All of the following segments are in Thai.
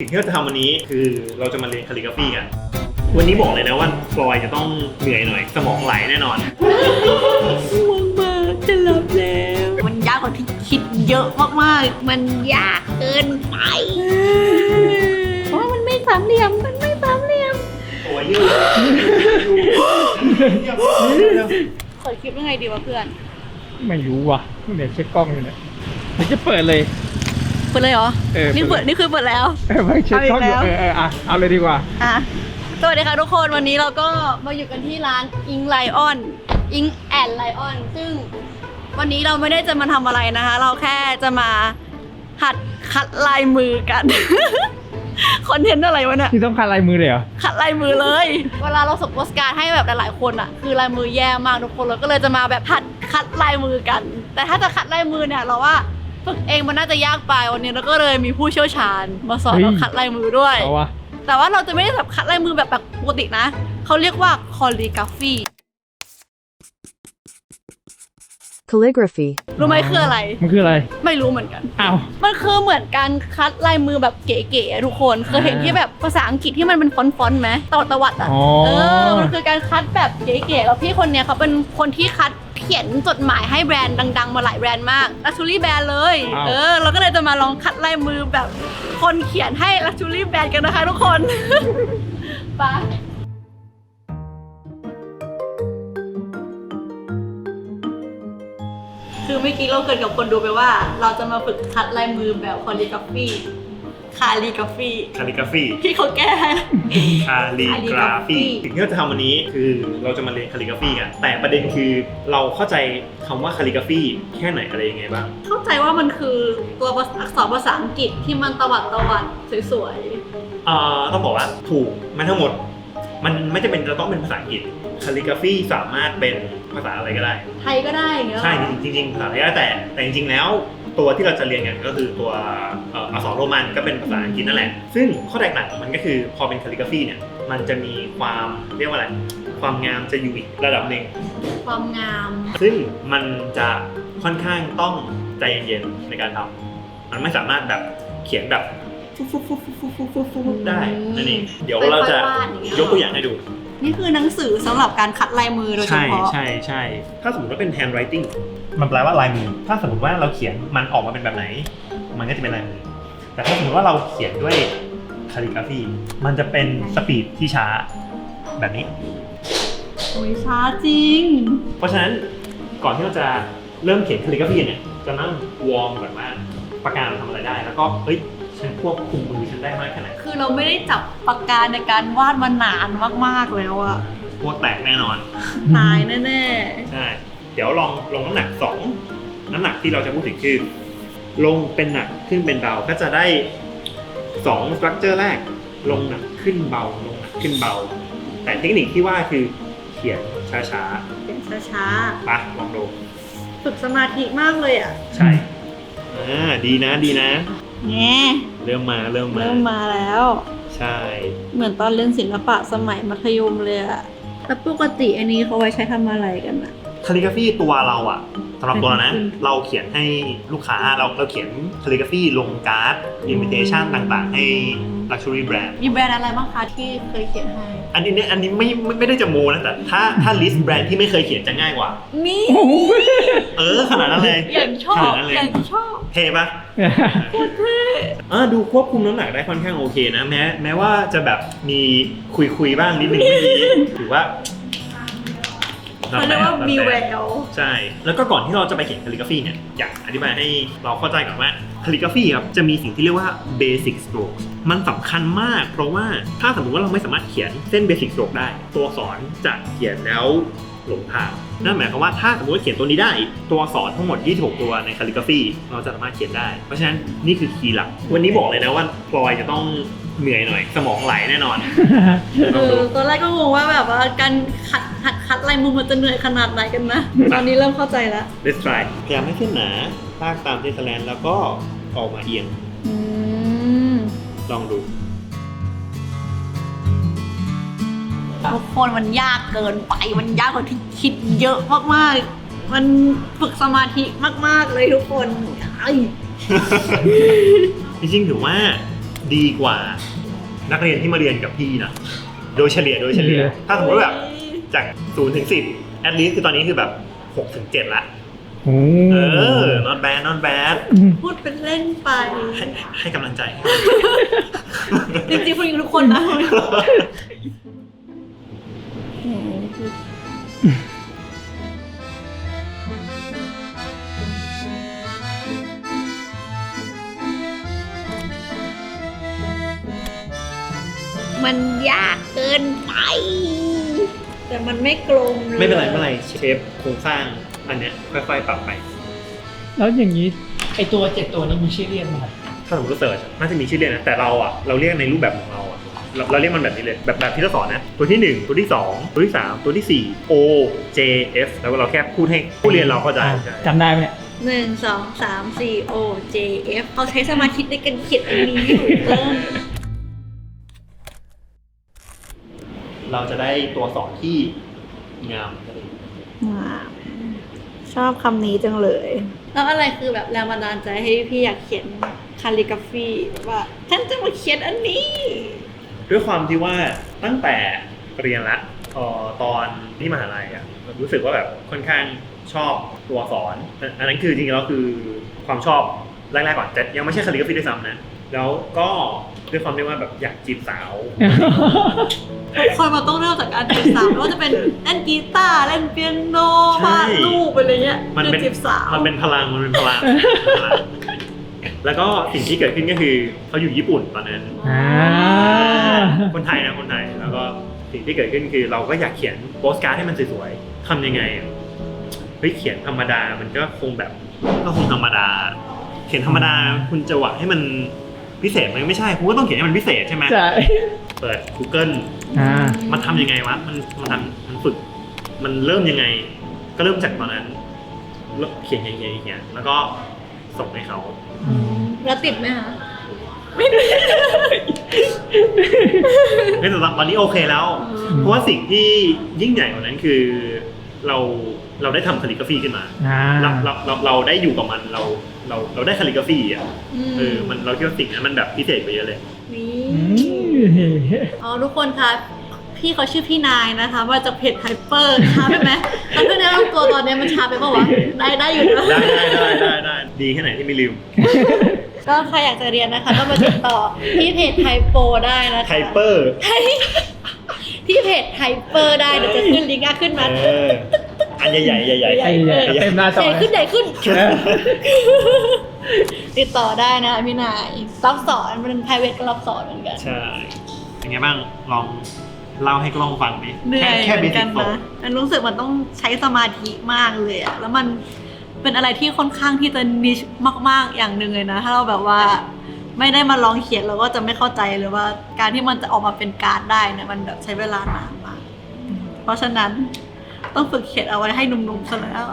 สิ่งที่เราจะทำวันนี้คือเราจะมาเรียนคาลิกราฟีกัน วันนี้บอกเลยนะว่าฟลอยจะต้องเหนื่อยหน่อย สมองไหลแน่นอน ง่วงมากจะหลับแล้ว มันยากกว่าที่คิดเยอะมากๆ มันยากเกินไปเพราะว่ามันไม่สามเหลี่ยม มันไม่สามเหลี่ยมตัวยืดเปิดคลิปยังไงดีวะเพื่อน ไม่รู้ว่ะเดี๋ยวเช็คกล้องอยู่เนี่ยเดี๋ยวจะเปิดเลย เปิดเลยเหรอ เออนี่เปิดนี่คือเปิดแล้ว เออไม่เช็คกล้องอยู่เอาอีกแล้ว เออเอออะเอาเลยดีกว่า อะสวัสดีค่ะทุกคนวันนี้เราก็มาอยู่กันที่ร้านอิงไลออนอิงแอนไลออนซึ่งวันนี้เราไม่ได้จะมาทำอะไรนะคะ เราแค่จะมาหัดคัดลายมือกัน คอนเทนต์อะไรวะเนี่ย ที่ต้องการลายมือเลยเหรอ ขัดลายมือเลย เวลาเราส่งโปสการ์ดให้แบบหลายๆคนอะคือลายมือแย่มากทุกคนเราก็เลยจะมาแบบหัดคัดลายมือกัน แต่ถ้าจะคัดลายมือเนี่ยเราว่า ฝึกเองมันน่าจะยากไปวันนี้เราก็เลยมีผู้เชี่ยวชาญมาสอนเฮ้ย เราคัดลายมือด้วย เอาวะแต่ว่าเราจะไม่ได้แบบคัดลายมือแบบแบบปกตินะ เขาเรียกว่าคอลิกราฟี calligraphy, รู้ไหมคืออะไร มันคืออะไร ไม่รู้เหมือนกัน อ้าว มันคือเหมือนการคัดลายมือแบบเก๋ๆอะทุกคนเคยเห็นที่แบบภาษาอังกฤษที่มันเป็นฟอนต์ๆไหมตวัดตวัดๆอะอ๋อ เออมันคือการคัดแบบเก๋ๆแล้วพี่คนเนี้ยเขาเป็นคนที่คัดเขียนจดหมายให้แบรนด์ดัง ๆ มาหลายแบรนด์มาก Luxury แบรนด์เลย อ้าว เออเราก็เลยจะมาลองคัดลายมือแบบคนเขียนให้ Luxury แบรนด์กันนะคะทุกคน ไป เมื่อกี้เราเกริดกับคนดูไปว่า เราจะมาฝึกคัดลายมือแบบคอลิกราฟีคาลิกราฟีคาลิกราฟีที่เขาแก้ให้ คาลิกราฟี calligraphy สิ่งที่เราจะทำวันนี้คือเราจะมาเรียนคาลิกราฟีกัน แต่ประเด็นคือเราเข้าใจคำว่าคาลิกราฟีแค่ไหนอะไรยังไงบ้าง เข้าใจว่ามันคือตัวอักษรภาษาอังกฤษที่มันตวัดตวัดสวยเอ่อต้องบอกว่าถูกไม่ทั้งหมด มันไม่จำเป็นจะต้องเป็นภาษาอังกฤษคาลิกราฟีสามารถเป็นภาษาอะไรก็ได้ๆไทยก็ได้อย่างเงี้ยใช่จริงๆภาษาอะไรก็ได้แต่แต่จริงๆแล้วตัวที่เราจะเรียนกันก็คือตัวเอ่ออักษรโรมันก็เป็นภาษาอังกฤษนั่นแหละ ซึ่งข้อแตกต่างของมันก็คือพอเป็นคาลิกราฟีเนี่ยมันจะมีความเรียกว่าอะไรความงามจะอยู่อีกระดับหนึ่ง ความงาม ซึ่งมันจะค่อนข้างต้องใจเย็นๆในการทำ มันไม่สามารถแบบเขียนแบ บฟุ๊บฟุ๊บฟุ๊บฟุ๊บฟุ๊บฟุ๊บฟุ๊บฟุ๊บได้นั่นเองเดี๋ยวเราจะยกตัวอย่างให้ดู นี่คือหนังสือสำหรับการคัดลายมือโดยเฉใช่พาะ ใช่ใช่ถ้าสมมติว่าเป็น handwriting มันแปลว่าลายมือ ถ้าสมมติว่าเราเขียนมันออกมาเป็นแบบไหน มันก็จะเป็นลายมือ แต่ถ้าสมมติว่าเราเขียนด้วย calligraphy มันจะเป็นสปีดที่ช้าแบบนี้ โอ้ยช้าจริง เพราะฉะนั้นก่อนที่เราจะเริ่มเขียน calligraphy เนี่ยจะนั่งวอร์มก่อนว่าปากกาเราทำอะไรได้ แล้วก็เฮ้ย ฉันควบคุมมือฉันได้มากแค่ไหนคือเราไม่ได้จับปากกาในการวาดมานานมากๆแล้วอะพวกแตกแน่นอน ตายแน่ใช่เดี๋ยวลองลงน้ำหนักสองน้ำหนักที่เราจะพูดถึงคือ ลงเป็นหนักขึ้นเป็นเบาก็จะได้สองสตรัคเจอร์แรก ลงหนักขึ้นเบาลงหนักขึ้นเบา แต่เทคนิคที่ว่าคือเขียนช้าๆเป็นช้าๆไปลองดูๆฝึกสมาธิมากเลยอะใช่อ่าดีนะดีนะ แง่เริ่มมาเริ่มมา เริ่มมาแล้ว ใช่ เหมือนตอนเรียนศิลปะสมัยมัธยมเลยอะแล้วปกติอันนี้เขาไว้ใช้ทำอะไรกันอะคาลิกราฟีตัวเราอะสำหรับตัวเรานะอืมเราเขียนให้ลูกค้าเราเราเขียนคาลิกราฟีลงการ์ดอินวิเทชันต่างๆ ให้ Luxury Brand มีแบรนด์อะไรบ้างคะที่เคยเขียนให้ อันนี้เนี่ยอันนี้ไม่ไม่ไม่ได้จะโมนะแต่ถ้าถ้าลิสต์แบรนด์ที่ไม่เคยเขียนจะง่ายกว่า นี่เออขนาดนั้นเลยอย่างชอขนาบดนั้นเลยอย่างชอบเท่ปะอ่าดูควบคุมน้ำหนักได้ค่อนข้างโอเคนะ แม้แม้ว่าจะแบบมีคุยคุยๆบ้างนิดนึงเมื่อกี้ถือว่าเขาเรียกว่ามีแวว ใช่ แล้วก็ก่อนที่เราจะไปเขียนคาลิกราฟีเนี่ย อยากอธิบายให้เราเข้าใจก่อนว่าคาลิกราฟีครับจะมีสิ่งที่เรียกว่า basic strokes มันสำคัญมาก เพราะว่าถ้าสมมติว่าเราไม่สามารถเขียนเส้น basic stroke ได้ ตัวอักษรจะเขียนแล้วหลงทางนั่นหมายความว่าถ้าสมมติว่าเขียนตัวนี้ได้ ตัวอักษรทั้งหมด 26 ตัวในคาลิกราฟีเราจะสามารถเขียนได้ เพราะฉะนั้นนี่คือคีย์หลัก วันนี้บอกเลยนะว่าพลอยจะต้องเหนื่อยหน่อย สมองไหลแน่นอนลองเอดูอตอนแรกก็งงว่าแบบว่าการขัดหัดคัดลายมือมันจะเหนื่อยขนาดไหนกันนะ ตอนนี้เริ่มเข้าใจแล้ว Let's try พยายามให้เส้นหนาลากตามเทสแลนแล้วก็ออกมาเอียงอืม ลองดู ทุกคนมันยากเกินไป มันยากกว่าที่คิดเยอะมากๆ มันฝึกสมาธิมาก ๆ เลยทุกคนไอ้จริงๆถือว่าดีกว่านักเรียนที่มาเรียนกับพี่นะ โดยเฉลี่ยโดยเฉลี่ย ถ้าสมมติว่าแบบจาก0ถึง10 at least คือตอนนี้คือแบบ6ถึง7ละโอ้ เออ not bad not bad พูดเป็นเล่นไป ให้ให้กำลังใจ จริงๆพูดอย่างทุกคนนะมันยากเกินไป แต่มันไม่กลมเลย ไม่เป็นไรไม่เป็นไรเชฟโครงสร้าง อันเนี้ยค่อยๆปรับไป แล้วอย่างนี้ไอตัวเจ็ดตัวนี้มีชื่อเรียกไหมครับถ้าสมมติเราเสิร์ชน่าจะมีชื่อเรียกนะแต่เราอะเราเรียกในรูปแบบของเราอะเราเราเรียกมันแบบนี้เลยแบบแบบที่เราสอนนะตัวที่1ตัวที่2ตัวที่3ตัวที่4 O J F แล้วเราแค่พูดให้ผู้เรียนเราเข้าใจ อ่าใช่จำได้ไหมเนี่ย หนึ่งสองสามสี่ O J F เขาใช้สมาธิในการเขียนอันนี้อยู่เริ่มเราจะได้ตัวสอนที่งาม ชอบคำนี้จังเลย แล้วอะไรคือแบบแรงบันดาลใจให้พี่อยากเขียนคาลิกราฟีว่าฉันจะมาเขียนอันนี้ ด้วยความที่ว่าตั้งแต่เรียนละเอ่อตอนที่มหาลัยอะรู้สึกว่าแบบค่อนข้างชอบตัวสอนอันอันนั้นคือจริงๆแล้วคือความชอบแรกๆก่อนแต่ยังไม่ใช่คาลิกราฟีด้วยซ้ำนะแล้วก็ด้วยความที่ว่าแบบอยากจีบสาว คนมันต้องเริ่มจากการจีบสาวไม่ว่าจะเป็นเล่นกีตาร์เล่นเปียโนใช่ วาดรูปอะไรเงี้ยมันเป็นคือจีบสาว มันเป็นพลังมันเป็นพลังเป็นพลัง แล้วก็สิ่งที่เกิดขึ้นก็คือเขาอยู่ญี่ปุ่นตอนนั้น อ่า คนไทยนะคนไทยแล้วก็สิ่งที่เกิดขึ้นคือเราก็อยากเขียนโปสการ์ดให้มันสวยๆทำยังไงอะเฮ้ยเขียนธรรมดามันก็คงแบบก็คงธรรมดา เขียนธรรมดาคุณจะหวังให้มันพิเศษมันก็ไม่ใช่คุณก็ต้องเขียนให้มันพิเศษใช่ไหม ใช่ เปิด Google อ่า มันทำยังไงวะ มันมันทำมันฝึก มันเริ่มยังไง ก็เริ่มจากตอนนั้นเริ่มเขียนเขียนเขียนเขียนแล้วก็ส่งให้เขา แล้วติดไหมคะเฮ้ยแต่ตอนนี้โอเคแล้ว เพราะว่าสิ่งที่ยิ่งใหญ่กว่านั้นคือเราเราได้ทำคาลิกราฟีขึ้นมาอ่า เราเราเราเราได้อยู่กับมันเราเราเราได้คาลิกราฟีอะมเออมันเราคิดว่าสิ่งนั้นมันแบบพิเศษกว่าเยอะเลยนี่อืม อ๋อทุกคนคะพี่เขาชื่อพี่นายนะคะมาจากเพจไฮเปอร์ช้าไปไหมแล้วก็แนะนำตัวตอนนี้มันช้าไปปะวะได้ได้อยู่นะได้ได้ได้ได้ได้ดีแค่ไหนที่ไม่ลืม ก็ใครอยากจะเรียนนะคะ ก็มาติดต่อที่เพจไฮโปได้นะคะไฮเปอร์ไฮที่เพจไฮเปอร์ได้เดี๋ยวจะขึ้นลิงก์อะขึ้นมาเอออันใหญ่ๆใหญ่ๆไอ้เนี่ยเต็มหน้าจอใหญ่เลยขึ้นใหญ่ขึ้น ติดต่อได้นะคะพี่นายรับสอนมันเป็น private ก็รับสอนเหมือนกัน ใช่เป็นไงบ้างลองเล่าให้กล้องฟังดิเหนื่อยแค่เหเบมือนสิกักนตกนะมันรู้สึกมันต้องใช้สมาธิมากเลยอะแล้วมันเป็นอะไรที่ค่อนข้างที่จะนิชมาก ๆ อย่างหนึ่งเลยนะ ถ้าเราแบบว่าไม่ได้มาลองเขียนเราก็จะไม่เข้าใจเลยว่า การที่มันจะออกมาเป็นการ์ดได้เนี่ยมันแบบใช้เวลานานมาก เพราะฉะนั้นต้องฝึกเขียนเอาไว้ให้หนุ่มๆซะแล้ว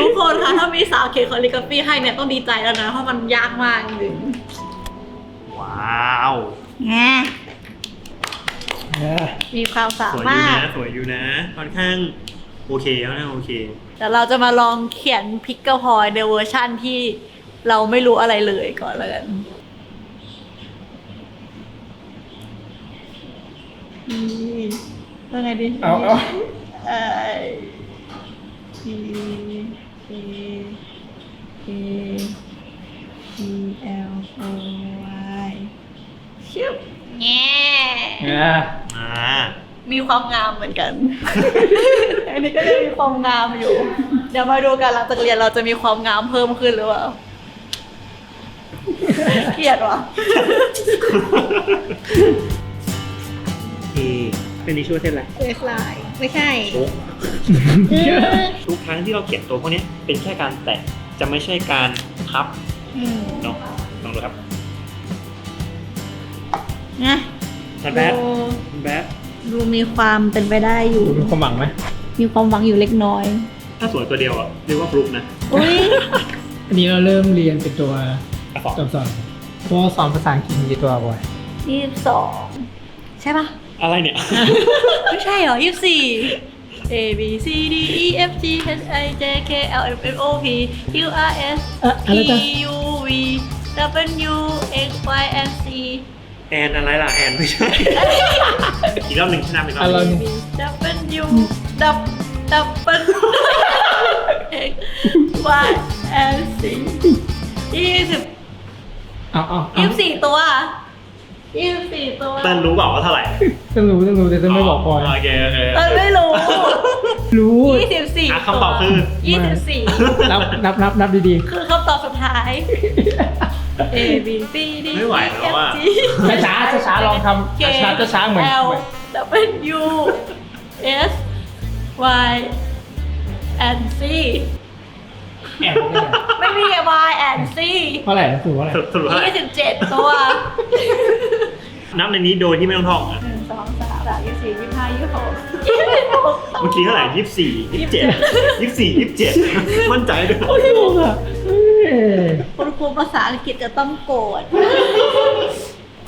ทุกคนคะถ้ามีสาวเขียนคอลิกราฟีให้เนี่ยต้องดีใจแล้วนะ เพราะมันยากมากจริงว้าวแงอ่ามีความสาสวยอมายู่รถ นะสวยอยู่นะค่อนข้างโอเคค่อนข้างโอเคเดี๋ยวเราจะมาลองเขียนพิกเกอร์พอยในเวอร์ชั่นที่เราไม่รู้อะไรเลยก่อนเลยกันนี่ว่าไงดิเอาเอา เอ่อ P A A E L O Y ชิบแง่อ่าอ่ามีความงามเหมือนกัน อันนี้ก็ยังมีความงามอยู่ เดี๋ยวมาดูกันหลังจากเรียนเราจะมีความงามเพิ่มขึ้นหรือเปล่า เกลียดวะเอ เป็นนิชวเทศอะไรเวฟไลน์ไม่ใช่โอ้ทุกครั้งที่เราเขียนตัวพวกเนี้ยเป็นแค่การแตะจะไม่ใช่การพับอืมเนาะลองดูครับนะนันแบดดูนันแบดดูมีความเป็นไปได้อยู่ ดูมีความหวังไหมมีความหวังอยู่เล็กน้อย ถ้าสวยตัวเดียวอะเรียกว่าฟลุกนะอุ้ยอันนี้เราเริ่มเรียนเป็นตัวอักษรตัวสอนตัวสอนภาษาอังกฤษมีกี่ตัวบ่อยยี่สิบสองใช่ปะ อะไรเนี่ย ไม่ใช่เหรอยี่สิบสี่ A B C D E F G H I J K L M N O P Q R S เอ่ออะไร P จ้ะ U V W X Y and Z แอนอะไรล่ะแอนไม่ใช่ อีกรอบหนึ่งชนะไปรอบอะไรหนึ่งนี่ W W W X Y and Z ยี่สิบเอาเอาเอายี่สิบสี่ตัว ยี่สิบสี่ตัวเติ้ลรู้เปล่าว่าเท่าไหร่ต้องรู้ต้องรู้แต่จะไม่บอกพลอยโอเคโอเคเออไม่รู้รู้ยี่สิบสี่อะคำตอบคือ ยี่สิบสี่นับนับนับนับดีคือคำตอบสุดท้าย A B C D ไม่ไหวแล้วอะ ๆช้าช้าช้าๆลองทำช้าๆช้าๆเหมือน L W S Y and C แอบเนี่ยไม่มี Y and C เท่าไหร่นะสูงเท่าไหร่สรุปสรุปเท่าไหร่ยี่สิบเจ็ดตัว นับในนี้โดยที่ไม่ต้องท่องอะหนึ่งสองสามสามยี่สิบสี่ยี่สิบห้ายี่สิบหกยี่สิบหกเมื่อกี้เท่าไหร่ยี่สิบสี่ยี่สิบเจ็ดยี่สิบสี่ยี่สิบเจ็ดมั่นใจด้วยโอ้ยงงอะเอ้ยคุณครูภาษาอังกฤษจะต้องโกรธ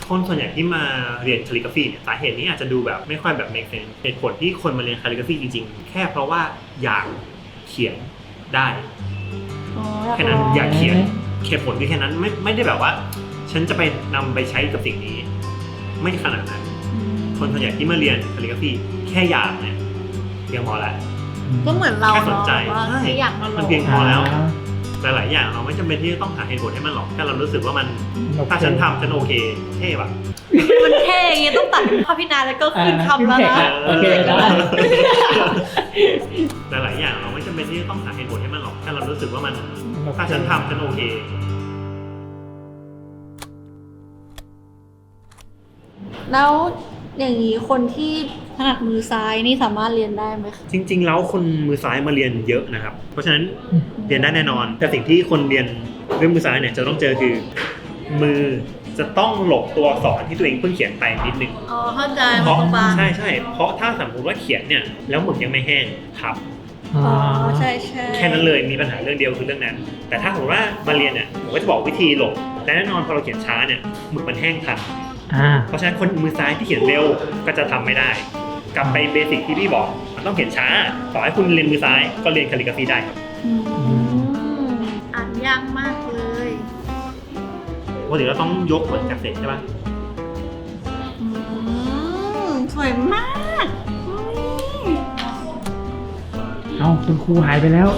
คนส่วนใหญ่ที่มาเรียนคาลิกราฟีเนี่ยสาเหตุนี้อาจจะดูแบบไม่ค่อยแบบ make sense เหตุผลที่คนมาเรียนคาลิกราฟีจริงๆ แค่เพราะว่าอยากเขียนได้ แค่นั้นอยากเขียนเหตุผลคือแค่นั้นไม่ไม่ได้แบบว่า ฉันจะไปนำไปใช้กับสิ่งนี้ ไม่ขนาดนั้นคนส่วนใหญ่ที่มาเรียนคาลิกราฟีแค่อยากเนี่ยเพียงพอแล้ว ก็เหมือนเราแค่สนใจเนาะว่าใช่แค่อยากมาลมันองเพียง พอแล้ว หลายๆอย่างเราไม่จำเป็นที่จะต้องหาเหตุผลให้มันหรอกแค่เรารู้สึกว่ามันโอเคถ้าฉันทำฉันโอเคเท่ปะมันเท่อย่างเงี้ยต้องตัดภาพพินาแล้วก็ขึ้นคำแล้วอ่านะ โอเคได้ หลายๆอย่างเราไม่จำเป็นที่จะต้องหาเหตุผลให้มันหรอกแค่เรารู้ สึกว่ามัน ถ้าฉันทำฉันโอเค แล้วอย่างนี้คนที่ถนัดมือซ้ายนี่สามารถเรียนได้ไหมคะจริง ๆ แล้วคนมือซ้ายมาเรียนเยอะนะครับ เพราะฉะนั้นเรียนได้แน่นอน แต่สิ่งที่คนเรียนเรื่องมือซ้ายเนี่ยจะต้องเจอคือมือจะต้องหลบตัวอักษรที่ตัวเองเพิ่งเขียนไปนิดนึง อ๋อเข้าใจเพมันราะต้องบางใช่ใช่เพราะถ้าสมมติว่าเขียนเนี่ยแล้วหมึกยังไม่แห้งทับ อ๋อใช่ใช่แค่นั้นเลยมีปัญหาเรื่องเดียวคือเรื่องนั้น แต่ถ้าสมมติว่ามาเรียนเนี่ยผมก็จะบอกวิธีหลบและแน่นอนพอเราเขียนช้าเนี่ยหมึกมันแห้งทันอ่าเพราะฉะนั้นคนมือซ้ายที่เขียนเร็วก็จะทำไม่ได้ กลับไปเบสิกที่พี่บอกมันต้องเขียนช้า ต่อให้คุณเรียนมือซ้ายก็เรียนคาลิกราฟีได้ครับอืมอ่านยากมากเลยปกติเราต้องยกเหมือนจากเสร็จใช่ปะอืมสวยมาก เอาคุณครูหายไปแล้ว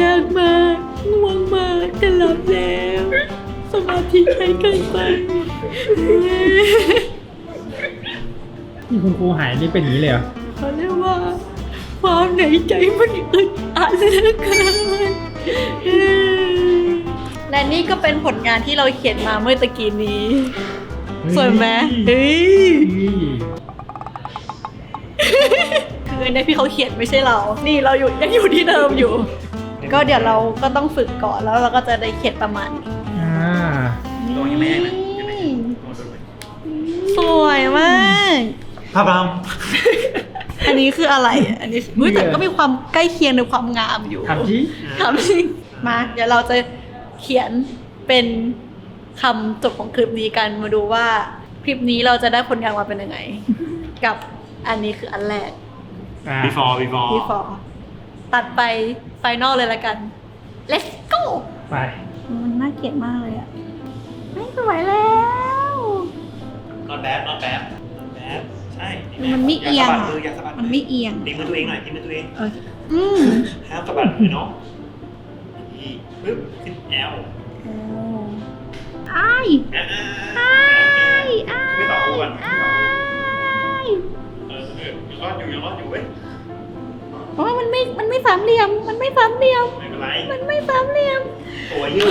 ยากมากง่วงมากจะหลับแล้ว สมาธิใช้เกินไป นี่คุณครูหายนี่เป็นอย่างนี้เลยเหรอเขาเรียกว่า ความในใจมันอึดอัดเหลือเกินและนี่ก็เป็นผลงานที่เราเขียนมาเมื่อตะกี้นี้ สวยไหมเฮ้ยคืออันนี้พี่เขาเขียนไม่ใช่เรา นี่เราอยู่ยังอยู่ที่เดิมอยู่ ก็เดี๋ยวเราก็ต้องฝึกก่อนแล้วเราก็จะได้เขียนประมาณนี้อ่าตัวยังไม่แห้งนะยังไม่แห้งสวยมากพาบามอันนี้คืออะไรอะอันนี้เฮ้ยแต่ก็มีความใกล้เคียงในความงามอยู่ถามจีถามจริงมา เดี๋ยวเราจะเขียนเป็น คำจบของคลิปนี้กันมาดูว่าคลิปนี้เราจะได้ผลงานมาเป็นยังไง กับอันนี้คืออันแรกอ่า before before พี่ฟอร์ตัดไปไฟนอลเลยละกัน let's go ไป มันน่าเกลียดมากเลยอะไม่สวยแล้ว not bad not bad not bad ใช่มันไม่เอียงสะบัดอะมืออย่าสะบัดมันไม่เอียงตีมือตัวเองหน่อยตีมือตัวเองโอเคอืมห้ามสะบัดมือเนาะนี่ปึ๊บขึ้นแอลโอ้อ้ายอ่าอ้ายอ้ายไม่ต่อคู่กันอ้ายเออเออยังรอดอยู่ยังรอดอยู่เว้ยเพราะว่ามันไม่มันไม่สามเหลี่ยม มันไม่สามเหลี่ยม ไม่เป็นไรมันไม่สามเหลี่ยม ตัวยืด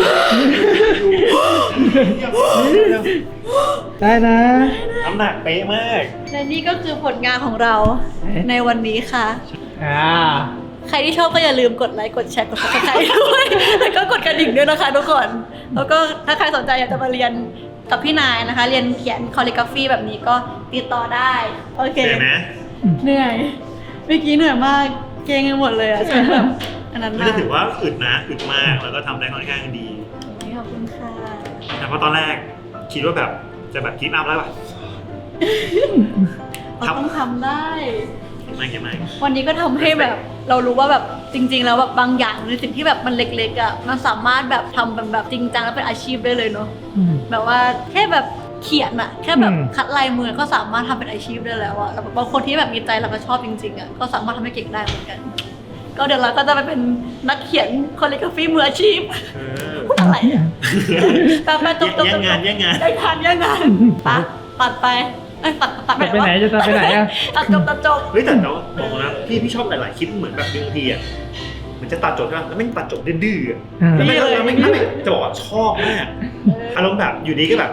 อยู่ได้นะน้ำหนักเป๊ะมาก และนี่ก็คือผลงานของเราเอ๊ะในวันนี้ค่ะ อ่า ใครที่ชอบก็อย่าลืมกดไลค์กดแชร์กด subscribe ด้วยแล้วก็กดกระดิ่งด้วยนะคะทุกคนแล้วก็ถ้าใครสนใจอยากจะมาเรียนกับพี่นายนะคะ เรียนเขียนคอลิกราฟีแบบนี้ก็ติดต่อได้โอเค เห็นไหมเหนื่อยเมื่อกี้เหนื่อยมากเกรงไปหมดเลยอะฉันแบบอันนั้นไม่มาได้กถือว่าอึดนะอึดมากแล้วก็ทำได้ค่อนข้างดีขอบคุณค่ะแต่เพราะตอนแรกคิดว่าแบบจะแบบกิฟต์อัพแล้วป่ะ เราต้องทำได้ท มากเยอะมากวันนี้ก็ทำให้แบบเรารู้ว่าแบบจริง ๆ แล้วแบบบางอย่างในสิ่งที่แบบมันเล็กๆอะมันสามารถแบบทำเป็นแบบจริงจังแล้วเป็นอาชีพได้เลยเนาะอืม แบบว่าแค่แบบเขียนอะแค่แบบอืม คัดลายมือก็สามารถทำเป็นอาชีพได้แล้วอะแล้วบางคนที่แบบมีใจแล้วก็ชอบจริงๆอะก็สามารถทำให้เก่งได้เหมือนกัน ก็เดี๋ยวเราก็จะไปเป็นนักเขียนคอลิกราฟีมืออาชีพเออพูดอะไรเนี่ยแต่ไปจบจบแย่งงานแย่งงาน ได้งานแย่งงานปะตัดไป เอ้ยตัดตัดจะไปไหนจะไปไหนอะตัดจบตัดจบเฮ้ยแต่เราบอกนะพี่พี่ชอบหลายๆคลิปเหมือนแบบบางทีอะมันจะตัดจบใช่ไหมแล้วไม่งตัดจบดื้อๆอะอ่า แล้วไม่แล้วไม่ไม่ไม่จะบอกว่าชอบมากอารมณ์แบบอยู่ดีก็แบบ